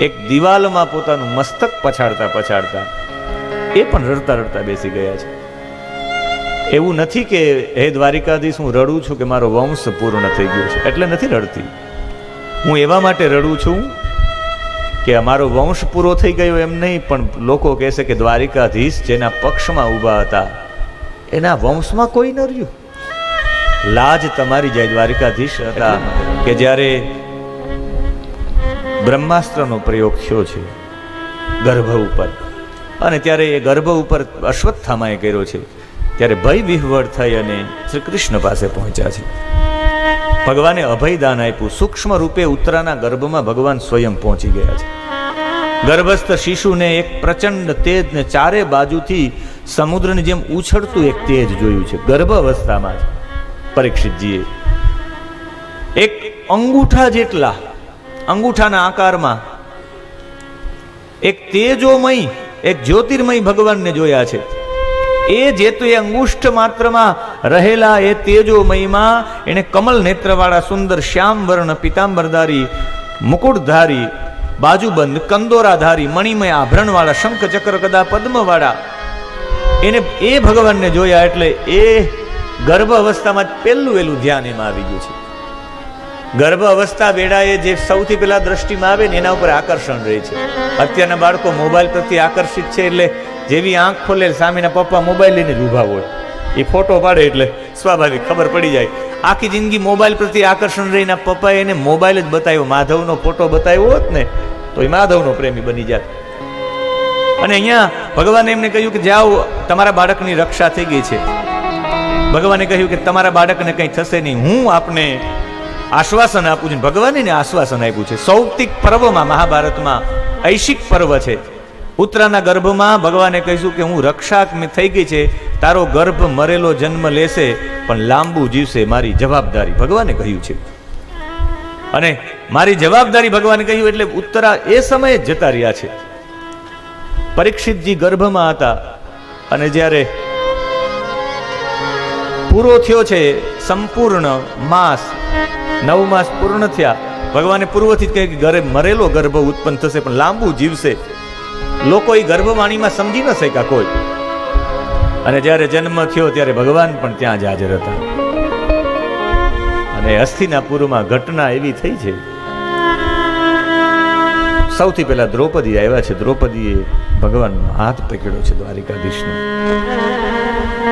એક દિવાલમાં પોતાનું મસ્તક પછાડતા પછાડતા એ પણ રડતા રડતા બેસી ગયા છે. એવું નથી કે હે દ્વારિકાધીશ હું રડું છું કે મારો વંશ પૂર્ણ થઈ ગયો છે. એટલે નથી રડતી. હું એવા માટે રડું છું કે અમારો વંશ પૂરો થઈ ગયો એમ નહીં પણ લોકો કહેશે કે દ્વારિકાધીશ જેના પક્ષમાં ઊભા હતા એના વંશમાં કોઈ ન રહ્યું. લાજ તમારી જાય દ્વારિકાધીશ હતા કે જ્યારે બ્રહ્માસ્ત્રનો પ્રયોગ થયો છે, ગર્ભ ઉપર. અને ત્યારે એ ગર્ભ ઉપર અશ્વત્થામાએ કર્યો છે. ત્યારે ભય વિહવળ થઈ અને શ્રી કૃષ્ણ પાસે પહોંચ્યા છે. ભગવાને અભયદાન આપ્યું. સૂક્ષ્મ રૂપે ઉત્તરાના ગર્ભમાં ભગવાન સ્વયં પહોંચી ગયા છે. ગર્ભસ્થ શિશુને એક પ્રચંડ તેજ ને ચારે બાજુથી સમુદ્રની જેમ ઉછળતું એક તેજ જોયું છે. ગર્ભ અવસ્થામાં જ પરીક્ષિતજીએ એક અંગૂઠા જેટલા અંગૂઠાના આકારમાં. એક તેજોમય, એક જ્યોતિર્મય ભગવાનને જોયા છે. એ જેતુ એ અંગુષ્ઠ માત્રમાં રહેલા એ તેજોમયમાં એને કમલ નેત્રવાળા સુંદર શ્યામ વર્ણ પિતાંબરધારી, મુકુટધારી, બાજુબંધ, કંદોરાધારી, મણિમય આભરણવાળા શંખ ચક્ર કદા, પદ્મવાળા એને એ ભગવાનને જોયા એટલે એ ગર્ભ અવસ્થામાં જ પહેલું વહેલું ધ્યાન એમાં આવી ગયું છે. ગર્ભ અવસ્થા વેળાએ જે સૌથી પહેલાં દ્રષ્ટિમાં આવે ને એના ઉપર આકર્ષણ રહે છે. અત્યારના બાળકો મોબાઈલ પ્રત્યે આકર્ષિત છે એટલે જેવી આંખ ખોલે સામેના પપ્પા મોબાઈલ લઈને જ હોય. એ ફોટો પાડે એટલે સ્વાભાવિક ખબર પડી જાય. આખી જિંદગી મોબાઈલ પ્રત્યે આકર્ષણ રહીને પપ્પાએ એને મોબાઈલ જ બતાવ્યો. માધવનો ફોટો બતાવ્યો હોત ને, તો એ માધવનો પ્રેમી બની જાત. અને અહીંયા ભગવાને એમને કહ્યું કે જાઓ, તમારા બાળકની રક્ષા થઈ ગઈ છે. ભગવાને કહ્યું કે તમારા બાળકને કંઈ થશે નહીં. હું આપને આશ્વાસન આપું છું. ભગવાને આશ્વાસન આપ્યું છે. સૌતિક પર્વમાં, મહાભારતમાં ઐશિક પર્વ છે. ઉત્તરાના ગર્ભમાં ભગવાને કહીશું કે હું રક્ષા થઈ ગઈ છે. તારો ગર્ભ મરેલો જન્મ લેશે, પણ લાંબુ જીવશે મારી જવાબદારી. ભગવાને કહ્યું છે. અને મારી જવાબદારી ભગવાને કહ્યું એટલે ઉત્તરા એ સમયે જતા રહ્યા છે. પરીક્ષિતજી ગર્ભમાં હતા અને જ્યારે પૂરો થયો છે, સંપૂર્ણ માસ નવ માસ પૂર્ણ થયા. ભગવાને પૂર્વથી જ કહે કે ઘરે મરેલો ગર્ભ ઉત્પન્ન થશે, પણ લાંબુ જીવશે. લોકો એ ગર્ભવાણીમાં સમજી ન શક્યા કોઈ. અને જ્યારે જન્મ થયો, ત્યારે ભગવાન પણ ત્યાં જ હાજર હતા. અને હસ્તિનાપુરમાં ઘટના એવી થઈ છે. સૌથી પહેલા દ્રૌપદી આવ્યા છે. દ્રૌપદીએ ભગવાનનો હાથ પકડ્યો છે, દ્વારિકાધીશનો.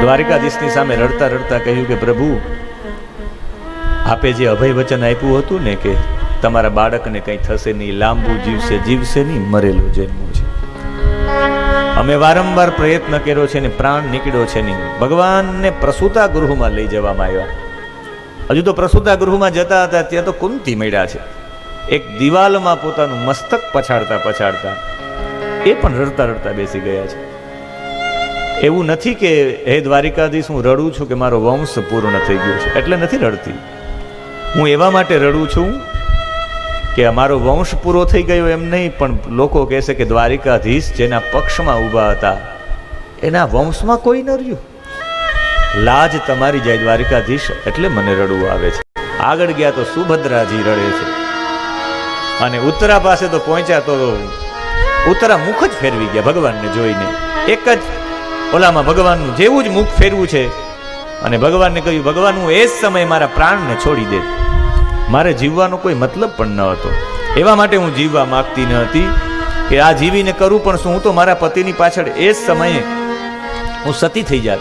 દ્વારિકાધીશની સામે રડતા રડતા કહ્યું કે, પ્રભુ આપે જે અભય વચન આપ્યું હતું ને કે તમારા બાળકને કંઈ થશે નહીં, લાંબુ જીવશે જીવશે નહીં, મરેલો જન્મો છે. અમે વારંવાર પ્રયત્ન કર્યો છે ને પ્રાણ નીકળ્યો છે નહીં ભગવાનને પ્રસૂતા ગૃહમાં લઈ જવામાં આવ્યા. હજુ તો પ્રસૂતા ગૃહમાં જતા હતા, ત્યાં તો કુંતી મળ્યા છે. એક દિવાલમાં પોતાનું મસ્તક પછાડતા પછાડતા એ પણ રડતા રડતા બેસી ગયા છે. એવું નથી કે, હે દ્વારિકાધીશ, હું રડું છું કે મારો વંશ પૂર્ણ થઈ ગયો છે. એટલે નથી રડતી. હું એવા માટે રડું છું કે અમારો વંશ પૂરો થઈ ગયો એમ નહીં, પણ લોકો કહેશે કે દ્વારિકાધીશ જેના પક્ષમાં ઊભા હતા, એના વંશમાં કોઈ ન રહ્યું. લાજ તમારી જાય દ્વારિકાધીશ, એટલે મને રડવું આવે છે. આગળ ગયા તો સુભદ્રાજી રડે છે. અને ઉત્તરા પાસે તો પહોંચ્યા તો ઉત્તરા મુખ જ ફેરવી ગયા ભગવાનને જોઈને. એક જ ઓલામાં ભગવાનનું જેવું જ મુખ ફેરવું છે. અને ભગવાનને કહ્યું, ભગવાન, હું એ જ સમયે મારા પ્રાણને છોડી દે. મારે જીવવાનો કોઈ મતલબ પણ ન હતો. એવા માટે હું જીવવા માગતી ન હતી કે આ જીવીને કરું, પણ શું હું તો મારા પતિની પાછળ એ જ સમયે હું સતી થઈ જાત.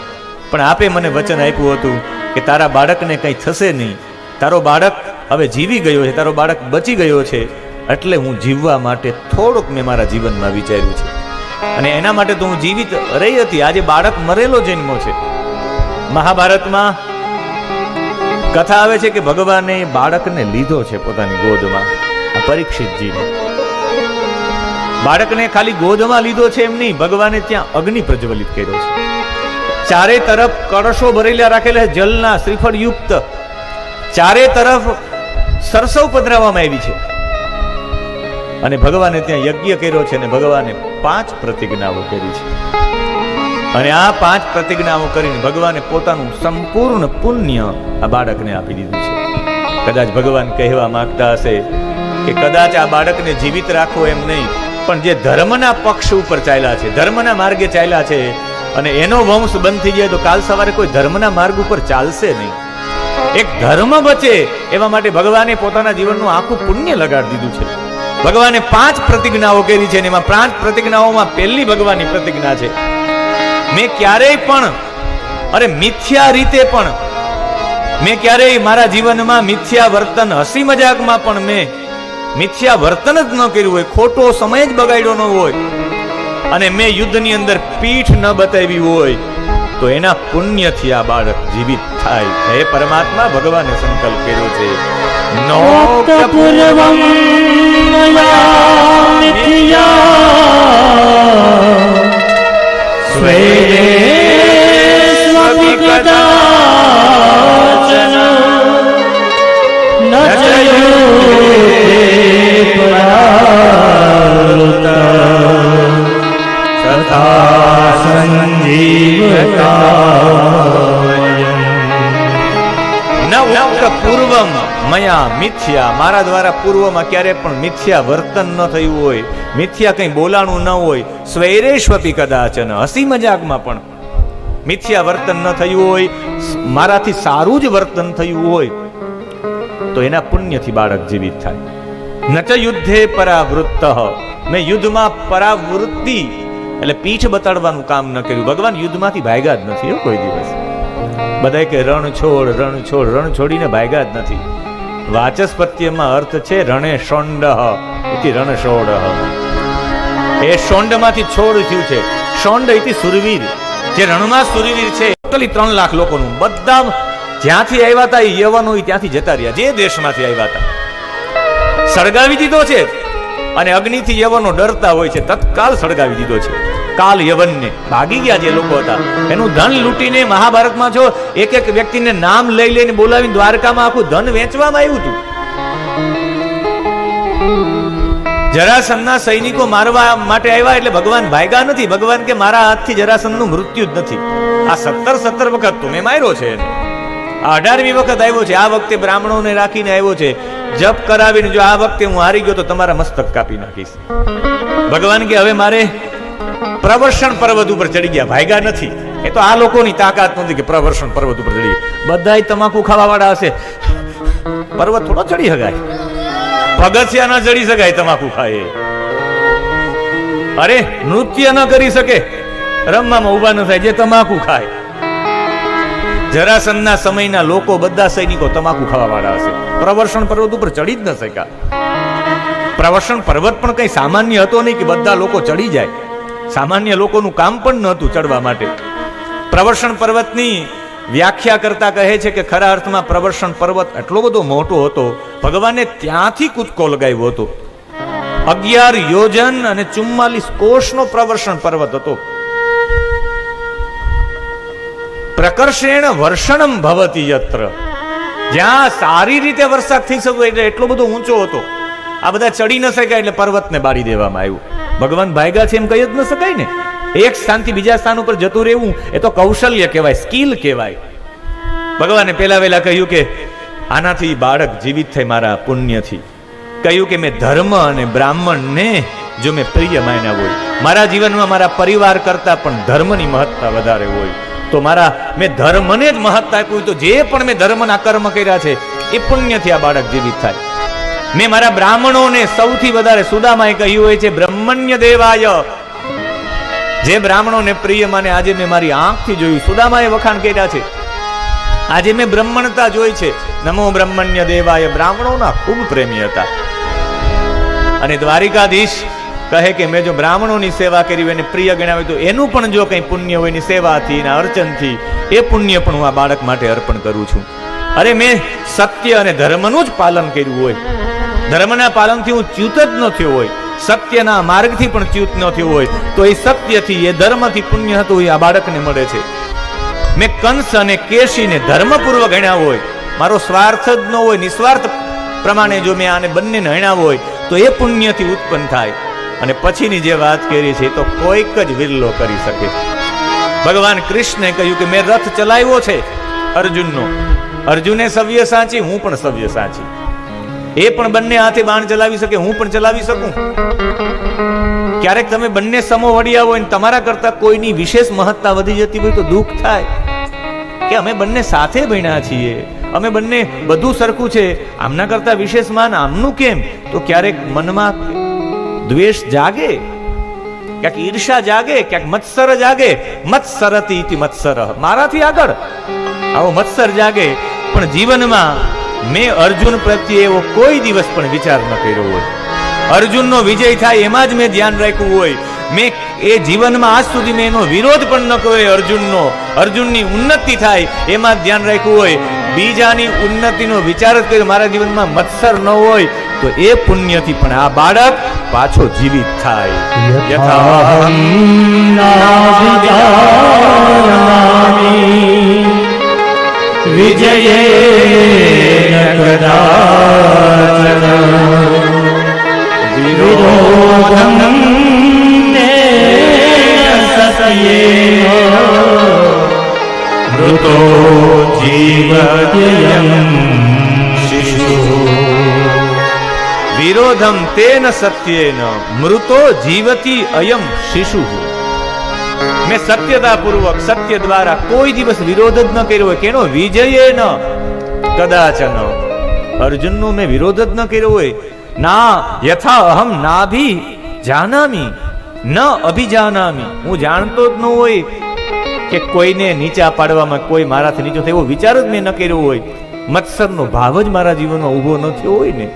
પણ આપે મને વચન આપ્યું હતું કે તારા બાળકને કંઈ થશે નહીં. તારો બાળક હવે જીવી ગયો છે, તારો બાળક બચી ગયો છે, એટલે હું જીવવા માટે થોડુંક મેં મારા જીવનમાં વિચાર્યું છે. અને એના માટે તો હું જીવિત રહી હતી. આજે બાળક મરેલો જન્મો છે. મહાભારતમાં કથા આવે છે કે ભગવાને બાળકને લીધો છે પોતાની ગોદમાં પરીક્ષિતજીને. બાળકને ખાલી ગોદમાં લીધો છે એમ નહીં, ભગવાને ત્યાં અગ્નિ પ્રજ્વલિત કર્યો છે. ચારે તરફ કળશો ભરેલા રાખેલા જલના શ્રીફળ યુક્ત ચારે તરફ સરસવ પધરાવવામાં આવી છે. અને ભગવાને ત્યાં યજ્ઞ કર્યો છે અને ભગવાને પાંચ પ્રતિજ્ઞાઓ કરી છે. અને આ પાંચ પ્રતિજ્ઞાઓ કરીને ભગવાને પોતાનું સંપૂર્ણ પુણ્ય આ બાળકને આપી દીધું છે. કદાચ ભગવાન કહેવા માંગતા હશે કે કદાચ આ બાળકને જીવિત રાખવો એમ નહીં, પણ જે ધર્મના પક્ષ ઉપર ચાલ્યા છે, ધર્મના માર્ગે ચાલ્યા છે, અને એનો વંશ બંધ થઈ જાય તો કાલ સવારે કોઈ ધર્મના માર્ગ ઉપર ચાલશે નહીં. એક ધર્મ બચે એવા માટે ભગવાને પોતાના જીવનનું આખું પુણ્ય લગાડી દીધું છે. ભગવાને પાંચ પ્રતિજ્ઞાઓ કરી છે અને એમાં પાંચ પ્રતિજ્ઞાઓમાં પહેલી ભગવાનની પ્રતિજ્ઞા છે. મેં ક્યારેય પણ અરે મિથ્યા રીતે પણ મેં ક્યારેય મારા જીવનમાં મિથ્યા વર્તન હસી મજાકમાં પણ મેં મિથ્યા વર્તન જ ન કર્યું હોય ખોટો સમય જ બગાડ્યો ન હોય. અને મેં યુદ્ધની અંદર પીઠ ન બતાવી હોય તો એના પુણ્યથી આ બાળક જીવિત થાય. હે પરમાત્મા ભગવાને સંકલ્પ કર્યો છે. નો પૂર્વમ મિથ્યા. સંજીવતા ન ઉક્ત પૂર્વમ મયા મિથ્યા. મારા દ્વારા પૂર્વમાં ક્યારે પણ મિથ્યા વર્તન ન થયું હોય. મિથ્યા કંઈ બોલાણું ન હોય. સ્વૈરેશ્વપી કદાચન, હસી મજાકમાં પણ. મિથ્યા વર્તન ન થયું હોય, મારાથી સારું જ વર્તન થયું હોય, તો એના પુણ્યથી બાળક જીવિત થાય. નચ યુદ્ધે પરાવૃત્ત મેં યુદ્ધમાં પરાવૃત્તિ, એટલે પીઠ બતાડવાનું કામ ન કર્યું. ભગવાન યુદ્ધમાંથી ભાગ્યા જ નથી કોઈ દિવસ. બધાય કે રણ છોડ રણ છોડ, રણ છોડીને ભાગ્યા જ નથી. વાચસ્પત્યમાં અર્થ છે રણે શોંડ રણ શોડ એ સોંડમાંથી છોડ થયું છે. સોંડ ઇતિ સુરવીર. જે રણમાં સુરવીર છે, ટોટલી ત્રણ લાખ લોકોનું. બધા જ્યાંથી આવ્યા હતા, એ યવનો ત્યાંથી જતા રહ્યા. જે દેશમાંથી આવ્યા હતા. સળગાવી દીધો છે. અને અગ્નિથી યવનો ડરતા હોય છે. તત્કાલ સળગાવી દીધો છે. કાલ યવનને. ભાગી ગયા જે લોકો હતા. એનું ધન લૂંટીને મહાભારતમાં જો એક એક વ્યક્તિને નામ લઈ લઈને બોલાવીને દ્વારકામાં આખું ધન વેચવામાં આવ્યું હતું. જરાસંઘના સૈનિકો મારવા માટે આવ્યા એટલે ભગવાન ભાગ્યા નથી. ભગવાન કે મારા હાથથી જરાસંઘનું મૃત્યુ જ નથી. આ સત્તર સત્તર વખત તમે માર્યો છે. આ અઢારમી વખત આવ્યો છે. આ વખતે બ્રાહ્મણોને રાખીને આવ્યો છે. જપ કરાવીને જો આ વખતે હું હારી ગયો તો તમારા મસ્તક કાપી નાખીશ. ભગવાન કે હવે મારે પ્રવર્ષણ પર્વત ઉપર ચડી ગયા. ભાગ્યા નથી. એ તો આ લોકોની તાકાત નથી કે પ્રવર્ષણ પર્વત ઉપર ચડી બધાય તમાકુ ખાવા વાળા હશે. પર્વત થોડો ચડી શકાય પગથિયા ના ચડી શકાય તમાકુ ખાય અરે, નૃત્ય ન કરી શકે. રમવામાં ઊભા ન થાય, જે તમાકુ ખાય. જરાસંધના સમયના લોકો બધા સૈનિકો તમાકુ ખાવા વાળા હશે. પ્રવર્ષણ પર્વત ઉપર ચડી જ ન શક્યા. પ્રવર્ષણ પર્વત પણ કઈ સામાન્ય હતો નહીં કે બધા લોકો ચડી જાય. સામાન્ય લોકોનું કામ પણ ન હતું ચડવા માટે. પ્રવર્ષણ પર્વતની વ્યાખ્યા કરતા કહે છે કે ખરા અર્થમાં પ્રવર્ષણ પર્વત એટલો બધો મોટો હતો, ભગવાને ત્યાંથી કૂદકો લગાવ્યો હતો. અગિયાર યોજન અને ચુમ્માલીસ કોષનો પ્રવર્ષણ પર્વત હતો. પ્રકર્ષેણ વર્ષણમ ભવતી યત્ર. જ્યાં સારી રીતે વરસાદ થઈ શકતો એટલે એટલો બધો ઊંચો હતો. આ બધા ચડી ન શક્યા એટલે પર્વતને બાળી દેવામાં આવ્યું. ભગવાન ભાઈગા છે એમ કહી જ ન શકાય ને? એક સ્થાનથી બીજા સ્થાન ઉપર જતું રહેવું, એ તો કૌશલ્ય કહેવાય, સ્કિલ કહેવાય. ભગવાને પેલા વેલા કહ્યું કે, આનાથી બાળક જીવિત થઈ મારા પુણ્યથી. કહ્યું કે, મેં ધર્મ અને બ્રાહ્મણને, જો મેં પ્રિય માન્યા હોય, મારા જીવનમાં મારા પરિવાર કરતાં પણ ધર્મની મહત્તા વધારે હોય, તો મારા, મેં ધર્મને જ મહત્તા આપ્યું તો જે પણ મેં ધર્મના કર્મ કર્યા છે, એ પુણ્યથી આ બાળક જીવિત થાય. મેં મારા બ્રાહ્મણોને સૌથી વધારે સુદામાએ કહ્યું હોય છે, બ્રહ્મણ્ય દેવાય જે બ્રાહ્મણોને પ્રિય, માને આજે મેં મારી આંખથી જોયું. સુદામાએ વખાણ કર્યા છે. આજે મેં બ્રહ્મણતા જોઈ છે. નમો બ્રહ્મણ્ય દેવાય, બ્રાહ્મણોના ખૂબ પ્રેમી હતા. અને દ્વારિકાધીશ કહે કે, મેં જો બ્રાહ્મણોની સેવા કરી હોય એને પ્રિય ગણાવી તો એનું પણ જો કંઈ પુણ્ય હોય એની સેવાથી એના અર્ચનથી, એ પુણ્ય પણ હું આ બાળક માટે અર્પણ કરું છું. અરે, મેં સત્ય અને ધર્મનું જ પાલન કર્યું હોય. ધર્મના પાલનથી હું ચ્યુત જ ન થયો હોય. સત્યના માર્ગથી પણ ચ્યુત ન થયું હોય, તો એ સત્યથી, એ ધર્મથી પુણ્ય હતું, એ આ બાળકને મળે છે. મેં કંસ અને કેશીને ધર્મપૂર્વક હણ્યા હોય. મારો સ્વાર્થ જ ન હોય, નિસ્વાર્થ પ્રમાણે જો મેં આને બંનેને હણ્યા હોય, તો એ પુણ્યથી ઉત્પન્ન થાય. અને પછીની જે વાત કરી છે તો કોઈક જ વિરલો કરી શકે. ભગવાન કૃષ્ણે કહ્યું કે મેં રથ ચલાવ્યો છે, અર્જુનનો. અર્જુને સવ્ય સાચી, હું પણ સવ્ય સાચી. એ પણ બંને હાથે બાણ ચલાવી શકે, હું પણ ચલાવી શકું? ક્યારેક તમે બંને સમો વળી આવો ને તમારા કરતા કોઈની વિશેષ મહત્તા વધી જતી હોય તો દુઃખ થાય. કે અમે બંને સાથે ભણ્યા છીએ, અમે બંને બધું સરખું છે, આમના કરતા વિશેષ માન આમનું કેમ? તો ક્યારેક મનમાં દ્વેષ જાગે, ક્યાંક ઈર્ષા જાગે, ક્યાંક મત્સર જાગે. મત્સરતી મત્સર. મારાથી આગળ. આવો મત્સર જાગે, પણ જીવનમાં મેં અર્જુન પ્રત્યે એવો કોઈ દિવસ પણ વિચાર ન કર્યો હોય. અર્જુનનો વિજય થાય એમાં જ મેં ધ્યાન રાખ્યું હોય. મેં એ જીવનમાં આજ સુધી મેં એનો વિરોધ પણ ન કર્યો અર્જુનનો. અર્જુનની ઉન્નતિ થાય એમાં જ ધ્યાન રાખ્યું હોય. બીજાની ઉન્નતિનો વિચાર જ કર્યો મારા જીવનમાં મત્સર ન હોય તો એ પુણ્યથી પણ આ બાળક પાછો જીવિત થાય. યથા વિજયે કદાચન વિરોધમ સત્યેન મૃતો જીવત્યયમ શિશુ વિરોધમ તેન સત્યેન મૃતો જીવતી અયમ શિશુ મેં સત્યતાપૂર્વક સત્ય દ્વારા કોઈ દિવસ વિરોધ જ ન કર્યો હોય. કેનો વિજય ન કદાચન અર્જુનનો મેં વિરોધ જ ન કર્યો હોય. ના, યથા અહમ નાભી જાનામી, ન અભિજાનામી. હું જાણતો જ ન હોય કે કોઈને નીચા પાડવામાં કોઈ મારાથી નીચો થાય વિચાર જ મેં ન કર્યો હોય. મત્સરનો ભાવ જ મારા જીવનમાં ઊભો ન થયો હોય ને.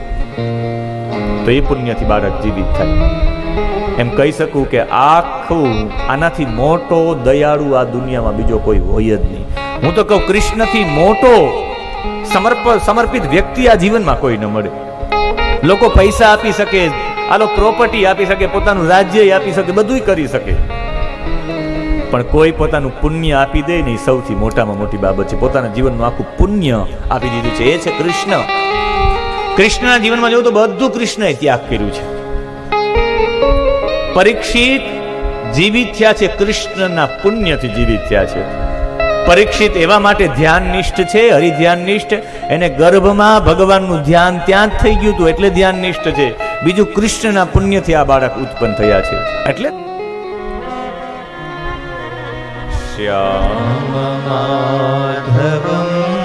તો એ પુણ્યથી બાળક જીવિત થાય. એમ કહી શકું કે આખું, આનાથી મોટો દયાળુ આ દુનિયામાં બીજો કોઈ હોય જ નહીં. હું તો કહું, કૃષ્ણથી મોટો સમર્પ, સમર્પિત વ્યક્તિ આ જીવનમાં કોઈ ન મળે. લોકો પૈસા આપી શકે આ લોકો પ્રોપર્ટી આપી શકે, પોતાનું રાજ્ય આપી શકે, બધુંય કરી શકે. પણ કોઈ પોતાનું પુણ્ય આપી દે નહીં, સૌથી મોટામાં મોટી બાબત છે, પોતાના જીવનનું આખું પુણ્ય આપી દીધું છે. એ છે કૃષ્ણ. કૃષ્ણના જીવનમાં જોવું તો બધું કૃષ્ણએ ત્યાગ કર્યું છે. પરીક્ષિત જીવિત થયા છે કૃષ્ણના પુણ્યથી જીવિત થયા છે. પરીક્ષિત એવા માટે ધ્યાનનિષ્ઠ છે હરિધ્યાનનિષ્ઠ. એને ગર્ભમાં ભગવાનનું ધ્યાન ત્યાં જ થઈ ગયું હતું એટલે ધ્યાનનિષ્ઠ છે. બીજું કૃષ્ણના પુણ્યથી આ બાળક ઉત્પન્ન થયા છે. એટલે? શ્યામ માધવમ.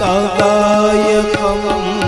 tờ đời không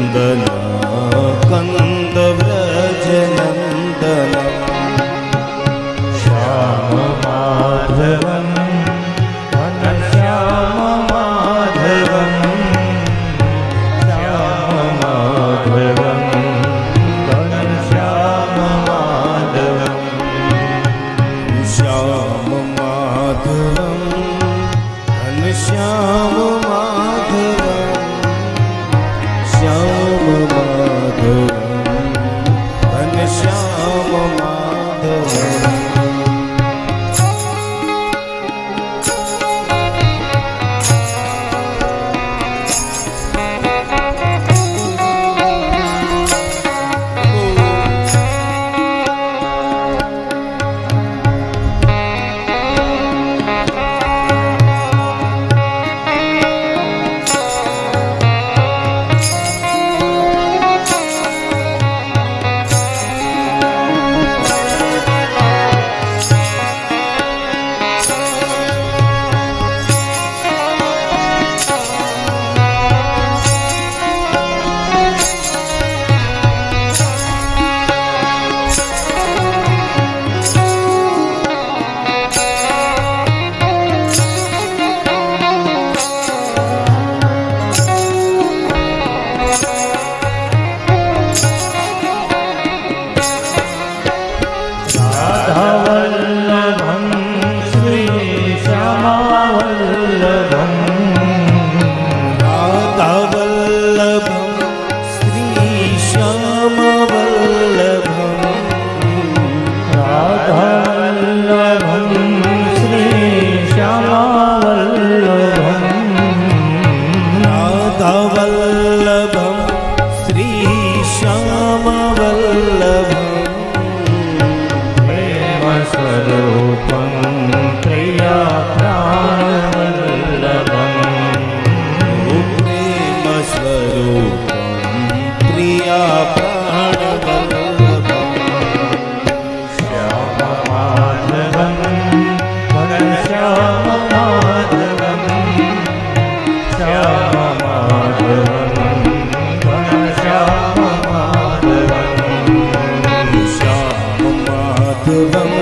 व्रजनन्दनम् Bhagavan